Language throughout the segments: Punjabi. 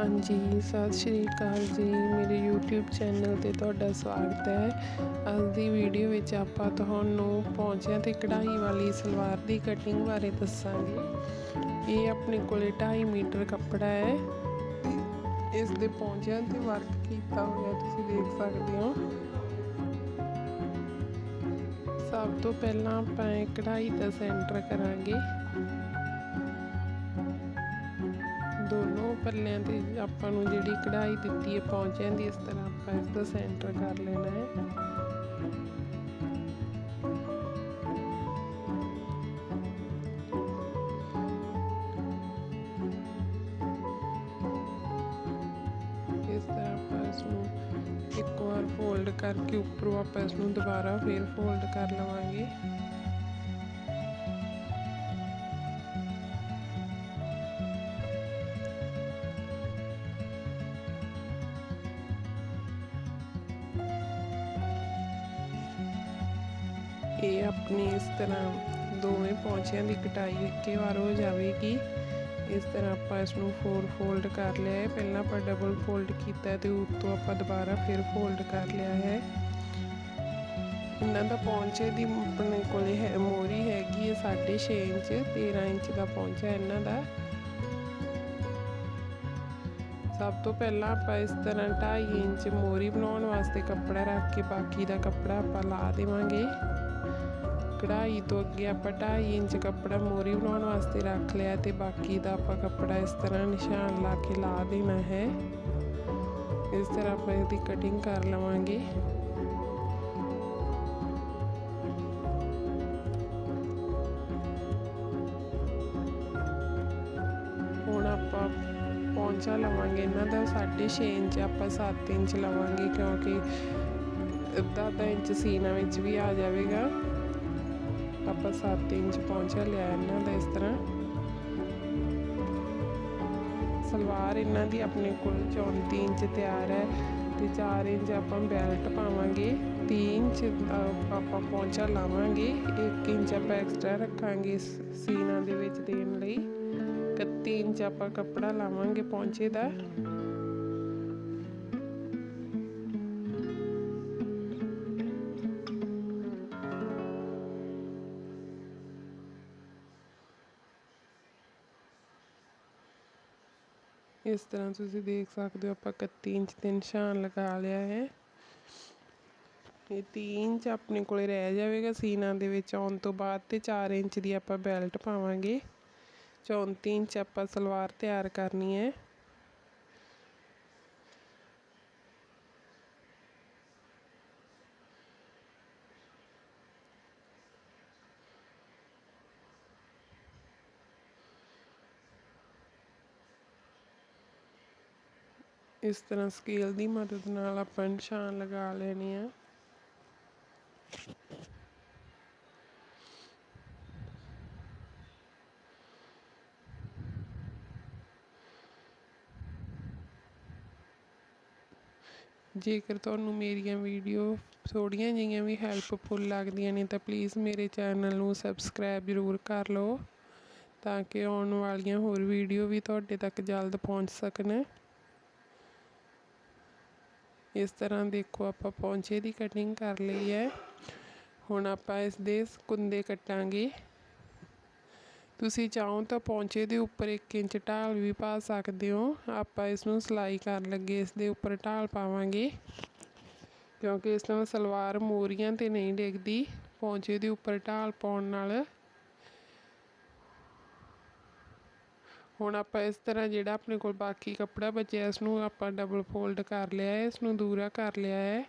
ਹਾਂਜੀ, ਸਤਿ ਸ਼੍ਰੀ ਅਕਾਲ ਜੀ। ਮੇਰੇ YouTube ਚੈਨਲ ਤੇ ਤੁਹਾਡਾ ਸਵਾਗਤ ਹੈ। ਅੱਜ ਦੀ ਵੀਡੀਓ ਵਿੱਚ ਆਪਾਂ ਤੁਹਾਨੂੰ ਪੌਂਚਿਆਂ ਤੇ ਕਢਾਈ ਵਾਲੀ ਸਲਵਾਰ ਦੀ ਕਟਿੰਗ ਬਾਰੇ ਦੱਸਾਂਗੇ। ਇਹ ਆਪਣੇ ਕੋਲੇ 2.5 ਮੀਟਰ ਕੱਪੜਾ ਹੈ। ਇਸ ਦੇ ਪੌਂਚਿਆਂ ਤੇ ਵਰਕ ਕੀਤਾ ਹੋਇਆ ਤੁਸੀਂ ਦੇਖ ਸਕਦੇ ਹੋ। ਸਭ ਤੋਂ ਪਹਿਲਾਂ ਆਪਾਂ ਕਢਾਈ ਦਾ ਸੈਂਟਰ ਕਰਾਂਗੇ। ਪੱਲਿਆਂ ਤੇ ਆਪਾਂ ਨੂੰ ਜਿਹੜੀ ਕਢਾਈ ਦਿੱਤੀ ਹੈ ਪੌਂਚਿਆਂ ਦੀ, ਇਸ ਤਰ੍ਹਾਂ ਆਪਾਂ ਇਸ ਦਾ ਸੈਂਟਰ ਕਰ ਲੈਣਾ ਹੈ। ਇਸ ਤਰ੍ਹਾਂ ਆਪਾਂ ਇਸ ਨੂੰ ਇੱਕ ਵਾਰ ਫੋਲਡ ਕਰਕੇ ਉੱਪਰੋਂ ਆਪਾਂ ਇਸ ਨੂੰ ਦੁਬਾਰਾ ਫੇਰ ਫੋਲਡ ਕਰ ਲਵਾਂਗੇ। ਇਹ ਆਪਣੀ ਇਸ ਤਰ੍ਹਾਂ ਦੋਵੇਂ ਪੌਂਚਿਆਂ ਦੀ ਕਟਾਈ ਇੱਕੇ ਵਾਰ ਹੋ ਜਾਵੇਗੀ। ਇਸ ਤਰ੍ਹਾਂ ਆਪਾਂ ਇਸ ਨੂੰ ਫੋਰ ਫੋਲਡ ਕਰ ਲਿਆ ਹੈ। ਪਹਿਲਾਂ ਆਪਾਂ ਡਬਲ ਫੋਲਡ ਕੀਤਾ ਤੇ ਉੱਤੋਂ ਆਪਾਂ ਦੁਬਾਰਾ ਫਿਰ ਫੋਲਡ ਕਰ ਲਿਆ ਹੈ। ਇਹਨਾਂ ਦਾ ਪੌਂਚੇ ਦੀ ਆਪਣੇ ਕੋਲੇ ਹੈ ਮੋਰੀ ਹੈਗੀ ਹੈ 6.5 ਇੰਚ 13 ਇੰਚ ਦਾ ਪੌਂਚਾ ਇਹਨਾਂ ਦਾ। ਸਭ ਤੋਂ ਪਹਿਲਾਂ ਆਪਾਂ ਇਸ ਤਰ੍ਹਾਂ 2.5 ਇੰਚ ਮੋਰੀ ਬਣਾਉਣ ਵਾਸਤੇ ਕੱਪੜਾ ਰੱਖ ਕੇ ਬਾਕੀ ਦਾ ਕੱਪੜਾ ਆਪਾਂ ਲਾ ਦੇਵਾਂਗੇ। ਕਢਾਈ ਤੋਂ ਅੱਗੇ ਆਪਾਂ 2.5 ਇੰਚ ਕੱਪੜਾ ਮੋਰੀ ਬਣਾਉਣ ਵਾਸਤੇ ਰੱਖ ਲਿਆ ਤੇ ਬਾਕੀ ਦਾ ਆਪਾਂ ਕੱਪੜਾ ਇਸ ਤਰ੍ਹਾਂ ਨਿਸ਼ਾਨ ਲਾ ਕੇ ਲਾ ਦੇਣਾ ਹੈ। ਇਸ ਤਰ੍ਹਾਂ ਆਪਾਂ ਇਹਦੀ ਕਟਿੰਗ ਕਰ ਲਵਾਂਗੇ। ਹੁਣ ਆਪਾਂ ਪੌਂਚਾ ਲਵਾਂਗੇ। ਇਹਨਾਂ ਦਾ 6.5 ਇੰਚ, ਆਪਾਂ 7 ਇੰਚ ਲਵਾਂਗੇ ਕਿਉਂਕਿ ਅੱਧਾ ਅੱਧਾ ਇੰਚ ਸੀਨਾ ਵਿੱਚ ਵੀ ਆ ਜਾਵੇਗਾ। ਆਪਾਂ 7 ਇੰਚ ਪਹੁੰਚਾ ਲਿਆ ਇਹਨਾਂ ਦਾ ਇਸ ਤਰ੍ਹਾਂ। ਸਲਵਾਰ ਇਹਨਾਂ ਦੀ ਆਪਣੇ ਕੋਲ 34 ਇੰਚ ਤਿਆਰ ਹੈ ਤੇ 4 ਇੰਚ ਆਪਾਂ ਬੈਲਟ ਪਾਵਾਂਗੇ 3 ਇੰਚ ਆਪਾਂ ਪਹੁੰਚਾ ਲਾਵਾਂਗੇ 1 ਇੰਚ ਆਪਾਂ ਐਕਸਟਰਾ ਰੱਖਾਂਗੇ ਸੀਨਾ ਦੇ ਵਿੱਚ ਦੇਣ ਲਈ। 31 ਇੰਚ ਆਪਾਂ ਕੱਪੜਾ ਲਾਵਾਂਗੇ ਪਹੁੰਚੇ ਦਾ। ਇਸ ਤਰ੍ਹਾਂ ਤੁਸੀਂ ਦੇਖ ਸਕਦੇ ਹੋ ਆਪਾਂ 31 ਇੰਚ ਤੇ ਨਿਸ਼ਾਨ ਲਗਾ ਲਿਆ ਹੈ। ਇਹ 3 ਇੰਚ ਆਪਣੇ ਕੋਲੇ ਰਹਿ ਜਾਵੇਗਾ। ਸੀਨਾ ਦੇ ਵਿੱਚ ਆਉਣ ਤੋਂ ਬਾਅਦ ਤੇ 4 ਇੰਚ ਦੀ ਆਪਾਂ ਬੈਲਟ ਪਾਵਾਂਗੇ। 34 ਇੰਚ ਆਪਾਂ ਸਲਵਾਰ ਤਿਆਰ ਕਰਨੀ ਹੈ। ਇਸ ਤਰ੍ਹਾਂ ਸਕੇਲ ਦੀ ਮਦਦ ਨਾਲ ਆਪਾਂ ਨਿਸ਼ਾਨ ਲਗਾ ਲੈਣੇ ਆ। ਜੇਕਰ ਤੁਹਾਨੂੰ ਮੇਰੀਆਂ ਵੀਡੀਓ ਥੋੜੀਆਂ ਜਿਹੀਆਂ ਵੀ ਹੈਲਪਫੁਲ ਲੱਗਦੀਆਂ ਨੇ, ਤਾਂ ਪਲੀਜ਼ ਮੇਰੇ ਚੈਨਲ ਨੂੰ ਸਬਸਕ੍ਰਾਈਬ ਜ਼ਰੂਰ ਕਰ ਲਓ, ਤਾਂ ਕਿ ਆਉਣ ਵਾਲੀਆਂ ਹੋਰ ਵੀਡੀਓ ਵੀ ਤੁਹਾਡੇ ਤੱਕ ਜਲਦ ਪਹੁੰਚ ਸਕਣ। ਇਸ ਤਰ੍ਹਾਂ ਦੇਖੋ ਆਪਾਂ ਪੌਂਚੇ ਦੀ ਕਟਿੰਗ ਕਰ ਲਈ ਹੈ। ਹੁਣ ਆਪਾਂ ਇਸ ਦੇ ਕੁੰਦੇ ਕੱਟਾਂਗੇ। ਤੁਸੀਂ ਚਾਹੋ ਤਾਂ ਪੌਂਚੇ ਦੇ ਉੱਪਰ 1 ਇੰਚ ਢਾਲ ਵੀ ਪਾ ਸਕਦੇ ਹੋ। ਆਪਾਂ ਇਸ ਨੂੰ ਸਲਾਈ ਕਰਨ ਲੱਗੇ ਇਸ ਦੇ ਉੱਪਰ ਢਾਲ ਪਾਵਾਂਗੇ। ਕਿਉਂਕਿ ਇਸ ਨਾਲ ਸਲਵਾਰ ਮੋਰੀਆਂ ਤੇ ਨਹੀਂ ਡਿੱਗਦੀ। ਪੌਂਚੇ ਦੇ ਉੱਪਰ ਢਾਲ ਪਾਉਣ ਨਾਲ ਹੁਣ ਆਪਾਂ ਇਸ ਤਰ੍ਹਾਂ ਜਿਹੜਾ ਆਪਣੇ ਕੋਲ ਬਾਕੀ ਕੱਪੜਾ ਬਚਿਆ ਇਸ ਨੂੰ ਆਪਾਂ ਡਬਲ ਫੋਲਡ ਕਰ ਲਿਆ ਹੈ ਇਸ ਨੂੰ ਦੂਰਾ ਕਰ ਲਿਆ ਹੈ।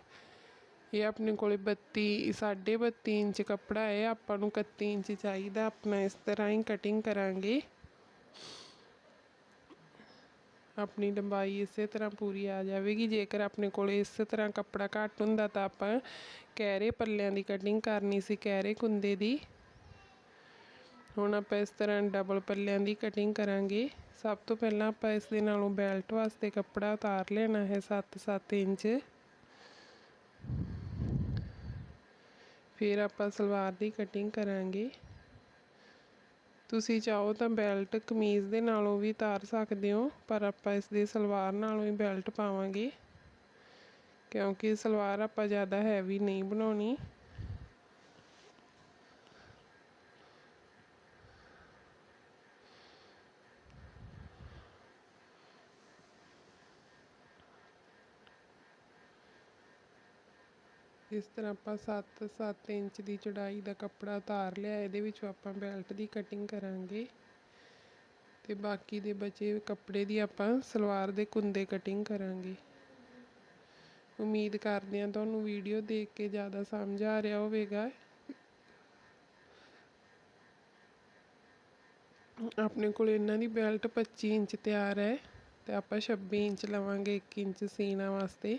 ਇਹ ਆਪਣੇ ਕੋਲੇ 32 32.5 ਇੰਚ ਕੱਪੜਾ ਹੈ, ਆਪਾਂ ਨੂੰ 31 ਇੰਚ ਚਾਹੀਦਾ ਆਪਣਾ ਇਸ ਤਰ੍ਹਾਂ ਹੀ ਕਟਿੰਗ ਕਰਾਂਗੇ। ਆਪਣੀ ਲੰਬਾਈ ਇਸੇ ਤਰ੍ਹਾਂ ਪੂਰੀ ਆ ਜਾਵੇਗੀ, ਜੇਕਰ ਆਪਣੇ ਕੋਲ ਇਸੇ ਤਰ੍ਹਾਂ ਕੱਪੜਾ ਘੱਟ ਹੁੰਦਾ ਤਾਂ ਆਪਾਂ ਕਹਿਰੇ ਪੱਲਿਆਂ ਦੀ ਕਟਿੰਗ ਕਰਨੀ ਸੀ ਕਹਿਰੇ ਕੁੰਦੇ ਦੀ। ਹੁਣ ਆਪਾਂ ਇਸ ਤਰ੍ਹਾਂ ਡਬਲ ਪੱਲਿਆਂ ਦੀ ਕਟਿੰਗ ਕਰਾਂਗੇ। ਸਭ ਤੋਂ ਪਹਿਲਾਂ ਆਪਾਂ ਇਸ ਦੇ ਨਾਲੋਂ ਬੈਲਟ ਵਾਸਤੇ ਕੱਪੜਾ ਉਤਾਰ ਲੈਣਾ ਹੈ 7-7 ਇੰਚ। ਫਿਰ ਆਪਾਂ ਸਲਵਾਰ ਦੀ ਕਟਿੰਗ ਕਰਾਂਗੇ। ਤੁਸੀਂ ਚਾਹੋ ਤਾਂ ਬੈਲਟ ਕਮੀਜ਼ ਦੇ ਨਾਲੋਂ ਵੀ ਤਾਰ ਸਕਦੇ ਹੋ, ਪਰ ਆਪਾਂ ਇਸ ਦੇ ਸਲਵਾਰ ਨਾਲੋਂ ਹੀ ਬੈਲਟ ਪਾਵਾਂਗੇ। ਕਿਉਂਕਿ ਸਲਵਾਰ ਆਪਾਂ ਜ਼ਿਆਦਾ ਹੈਵੀ ਨਹੀਂ ਬਣਾਉਣੀ। ਇਸ ਤਰ੍ਹਾਂ ਆਪਾਂ 7 7 ਇੰਚ ਦੀ ਚੌੜਾਈ ਦਾ ਕੱਪੜਾ ਉਤਾਰ ਲਿਆ, ਇਹਦੇ ਵਿੱਚੋਂ ਆਪਾਂ ਬੈਲਟ ਦੀ ਕਟਿੰਗ ਕਰਾਂਗੇ। ਤੇ ਬਾਕੀ ਦੇ ਬਚੇ ਕੱਪੜੇ ਦੀ ਆਪਾਂ ਸਲਵਾਰ ਦੇ ਕੁੰਦੇ ਕਟਿੰਗ ਕਰਾਂਗੇ। ਉਮੀਦ ਕਰਦੇ ਹਾਂ ਤੁਹਾਨੂੰ ਵੀਡੀਓ ਦੇਖ ਕੇ ਜ਼ਿਆਦਾ ਸਮਝ ਆ ਰਿਹਾ ਹੋਵੇਗਾ। ਆਪਣੇ ਕੋਲ ਇਹਨਾਂ ਦੀ ਬੈਲਟ 25 ਇੰਚ ਤਿਆਰ ਹੈ ਤੇ ਆਪਾਂ 26 ਇੰਚ ਲਵਾਂਗੇ 1 ਇੰਚ ਸੀਨਾ ਵਾਸਤੇ।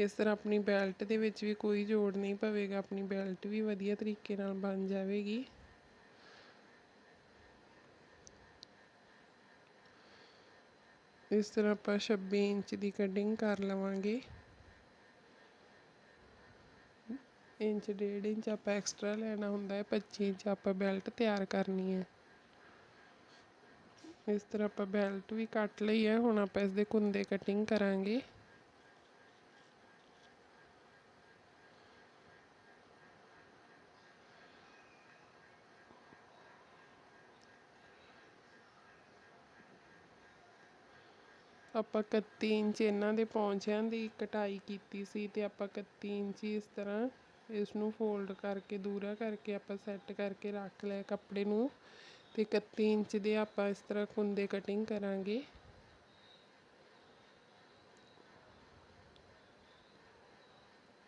ਇਸ ਤਰ੍ਹਾਂ ਆਪਣੀ ਬੈਲਟ ਦੇ ਵਿੱਚ ਵੀ ਕੋਈ ਜੋੜ ਨਹੀਂ ਪਵੇਗਾ, ਆਪਣੀ ਬੈਲਟ ਵੀ ਵਧੀਆ ਤਰੀਕੇ ਨਾਲ ਬਣ ਜਾਵੇਗੀ। ਇਸ ਤਰ੍ਹਾਂ ਆਪਾਂ 26 ਇੰਚ ਦੀ ਕਟਿੰਗ ਕਰ ਲਵਾਂਗੇ। ਇੰਚ, ਡੇਢ ਇੰਚ ਆਪਾਂ ਐਕਸਟਰਾ ਲੈਣਾ ਹੁੰਦਾ ਹੈ 25 ਇੰਚ ਆਪਾਂ ਬੈਲਟ ਤਿਆਰ ਕਰਨੀ ਹੈ। ਇਸ ਤਰ੍ਹਾਂ ਆਪਾਂ ਬੈਲਟ ਵੀ ਕੱਟ ਲਈ ਹੈ, ਹੁਣ ਆਪਾਂ ਇਸ ਦੇ ਕੁੰਦੇ ਕਟਿੰਗ ਕਰਾਂਗੇ। ਆਪਾਂ 31 ਇੰਚ ਇਹਨਾਂ ਦੇ ਪੌਂਚਿਆਂ ਦੀ ਕਟਾਈ ਕੀਤੀ ਸੀ ਤੇ ਆਪਾਂ 31 ਇੰਚ ਇਸ ਤਰ੍ਹਾਂ ਇਸ ਨੂੰ ਫੋਲਡ ਕਰਕੇ, ਦੂਰਾ ਕਰਕੇ ਆਪਾਂ ਸੈੱਟ ਕਰਕੇ ਰੱਖ ਲਿਆ ਕੱਪੜੇ ਨੂੰ ਤੇ 31 ਇੰਚ ਦੇ ਆਪਾਂ ਇਸ ਤਰ੍ਹਾਂ ਕੁੰਦੇ ਕਟਿੰਗ ਕਰਾਂਗੇ।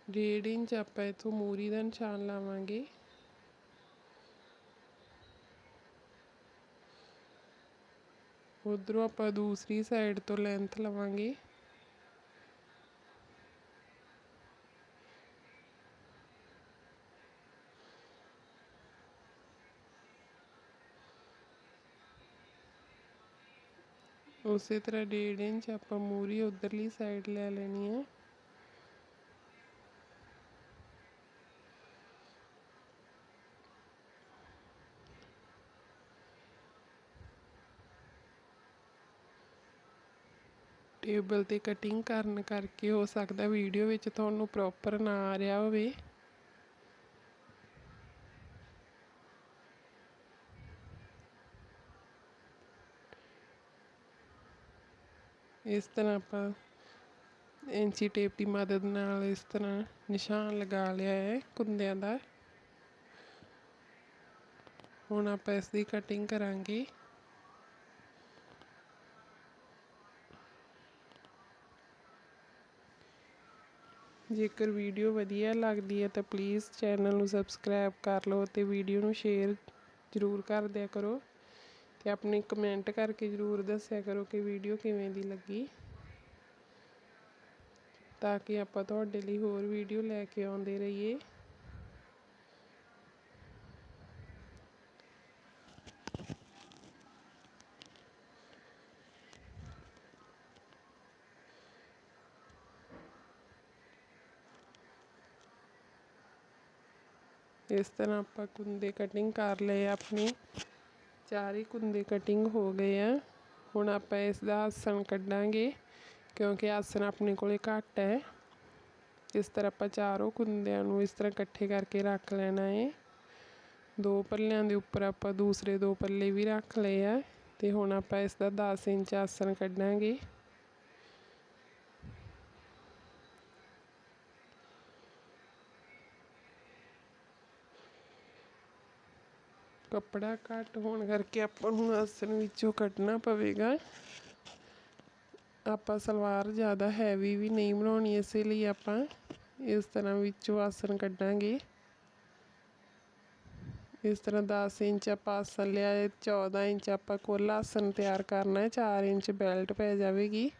ਡੇਢ ਇੰਚ ਆਪਾਂ ਇਥੋਂ ਮੂਰੀ ਦਾ ਨਿਸ਼ਾਨ ਲਾਵਾਂਗੇ। ਉਧਰੋਂ ਆਪਾਂ ਦੂਸਰੀ ਸਾਈਡ ਤੋਂ ਲੈਂਥ ਲਵਾਂਗੇ ਉਸੇ ਤਰ੍ਹਾਂ ਡੇਢ ਇੰਚ ਆਪਾਂ ਮੂਰੀ ਉਧਰਲੀ ਸਾਈਡ ਲੈ ਲੈਣੀ ਹੈ ਟੇਬਲ ਤੇ ਕਟਿੰਗ ਕਰਨ ਕਰਕੇ ਹੋ ਸਕਦਾ ਵੀਡੀਓ ਵਿੱਚ ਤੁਹਾਨੂੰ ਪ੍ਰੋਪਰ ਨਾ ਆ ਰਿਹਾ ਹੋਵੇ। ਇਸ ਤਰ੍ਹਾਂ ਆਪਾਂ ਇੰਚੀ ਟੇਪ ਦੀ ਮਦਦ ਨਾਲ ਇਸ ਤਰ੍ਹਾਂ ਨਿਸ਼ਾਨ ਲਗਾ ਲਿਆ ਹੈ ਕੁੰਦਿਆਂ ਦਾ। ਹੁਣ ਆਪਾਂ ਇਸ ਦੀ ਕਟਿੰਗ ਕਰਾਂਗੇ। ਜੇਕਰ ਵੀਡੀਓ ਵਧੀਆ ਲੱਗਦੀ ਹੈ ਤਾਂ ਪਲੀਜ਼ ਚੈਨਲ ਨੂੰ ਸਬਸਕ੍ਰਾਈਬ ਕਰ ਲਓ ਅਤੇ ਵੀਡੀਓ ਨੂੰ ਸ਼ੇਅਰ ਜ਼ਰੂਰ ਕਰ ਦਿਆ ਕਰੋ ਅਤੇ ਆਪਣੇ ਕਮੈਂਟ ਕਰਕੇ ਜ਼ਰੂਰ ਦੱਸਿਆ ਕਰੋ ਕਿ ਵੀਡੀਓ ਕਿਵੇਂ ਦੀ ਲੱਗੀ ਤਾਂ ਕਿ ਆਪਾਂ ਤੁਹਾਡੇ ਲਈ ਹੋਰ ਵੀਡੀਓ ਲੈ ਕੇ ਆਉਂਦੇ ਰਹੀਏ। ਇਸ ਤਰ੍ਹਾਂ ਆਪਾਂ ਕੁੰਦੇ ਕਟਿੰਗ ਕਰ ਲਏ ਆਪਣੀ। ਚਾਰ ਹੀ ਕੁੰਦੇ ਕਟਿੰਗ ਹੋ ਗਏ ਆ। ਹੁਣ ਆਪਾਂ ਇਸ ਦਾ ਆਸਣ ਕੱਢਾਂਗੇ, ਕਿਉਂਕਿ ਆਸਣ ਆਪਣੇ ਕੋਲੇ ਘੱਟ ਹੈ। ਇਸ ਤਰ੍ਹਾਂ ਆਪਾਂ ਚਾਰੋਂ ਕੁੰਦਿਆਂ ਨੂੰ ਇਸ ਤਰ੍ਹਾਂ ਇਕੱਠੇ ਕਰਕੇ ਰੱਖ ਲੈਣਾ ਹੈ ਦੋ ਪੱਲਿਆਂ ਦੇ ਉੱਪਰ ਆਪਾਂ ਦੂਸਰੇ ਦੋ ਪੱਲੇ ਵੀ ਰੱਖ ਲਏ ਆ। ਤੇ ਹੁਣ ਆਪਾਂ ਇਸ ਦਾ 10 ਇੰਚ ਆਸਣ ਕੱਢਾਂਗੇ। ਕੱਪੜਾ ਘੱਟ ਹੋਣ ਕਰਕੇ ਆਪਾਂ ਨੂੰ ਆਸਨ ਵਿੱਚੋਂ ਕੱਢਣਾ ਪਵੇਗਾ ਆਪਾਂ ਸਲਵਾਰ ਜ਼ਿਆਦਾ ਹੈਵੀ ਵੀ ਨਹੀਂ ਬਣਾਉਣੀ ਇਸੇ ਲਈ ਆਪਾਂ ਇਸ ਤਰ੍ਹਾਂ ਵਿੱਚੋਂ ਆਸਨ ਕੱਢਾਂਗੇ ਇਸ ਤਰ੍ਹਾਂ 10 ਇੰਚ ਆਪਾਂ ਆਸਨ ਲਿਆ ਹੈ 14 ਇੰਚ ਆਪਾਂ ਕੁੱਲ ਆਸਨ ਤਿਆਰ ਕਰਨਾ ਹੈ 4 ਇੰਚ ਬੈਲਟ ਪੈ ਜਾਵੇਗੀ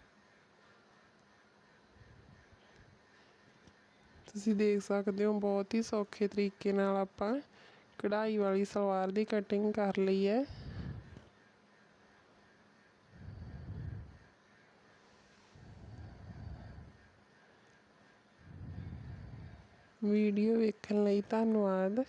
ਤੁਸੀਂ ਦੇਖ ਸਕਦੇ ਹੋ ਬਹੁਤ ਹੀ ਸੌਖੇ ਤਰੀਕੇ ਨਾਲ ਆਪਾਂ ਕਢਾਈ ਵਾਲੀ ਸਲਵਾਰ ਦੀ ਕਟਿੰਗ ਕਰ ਲਈ ਹੈ। ਵੀਡੀਓ ਵੇਖਣ ਲਈ ਧੰਨਵਾਦ।